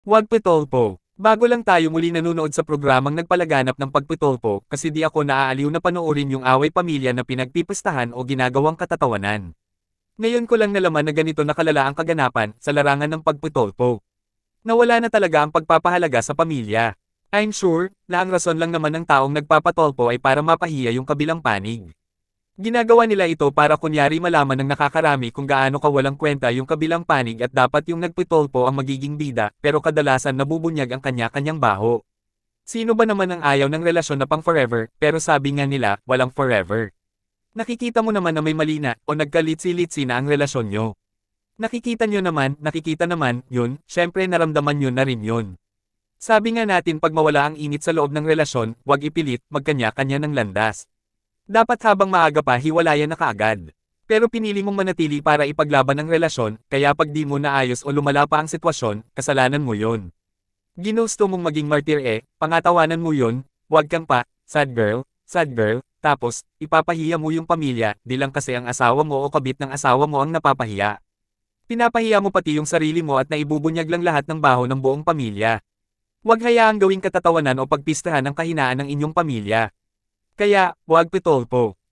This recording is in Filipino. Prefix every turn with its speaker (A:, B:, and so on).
A: Huwag pitolpo. Bago lang tayo muli nanonood sa programang nagpalaganap ng pagpitolpo kasi di ako naaaliw na panoorin yung away pamilya na pinagpipistahan o ginagawang katatawanan. Ngayon ko lang nalaman na ganito nakalala ang kaganapan sa larangan ng pagpitolpo. Nawala na talaga ang pagpapahalaga sa pamilya. I'm sure na ang rason lang naman ng taong nagpapatolpo ay para mapahiya yung kabilang panig. Ginagawa nila ito para kunyari malaman ng nakakarami kung gaano kawalang kwenta yung kabilang panig at dapat yung nagpitolpo ang magiging bida, pero kadalasan nabubunyag ang kanya-kanyang baho. Sino ba naman ang ayaw ng relasyon na pang forever, pero sabi nga nila, walang forever. Nakikita mo naman na may mali na, o nagkalitsi-litsi na ang relasyon nyo. Nakikita nyo naman, nakikita naman, yun, syempre naramdaman nyo na rin yun. Sabi nga natin pag mawala ang init sa loob ng relasyon, huwag ipilit, magkanya-kanya ng landas. Dapat habang maaga pa hiwalayan na kaagad. Pero pinili mong manatili para ipaglaban ang relasyon, kaya pag di mo naayos o lumala pa ang sitwasyon, kasalanan mo yon. Ginusto mong maging martir eh, pangatawanan mo yon, huwag kang pa, sad girl, sad girl, tapos, ipapahiya mo yung pamilya, di lang kasi ang asawa mo o kabit ng asawa mo ang napapahiya. Pinapahiya mo pati yung sarili mo at naibubunyag lang lahat ng baho ng buong pamilya. Huwag hayaang gawing katatawanan o pagpistahan ang kahinaan ng inyong pamilya. Kaya, huwag pitolpo.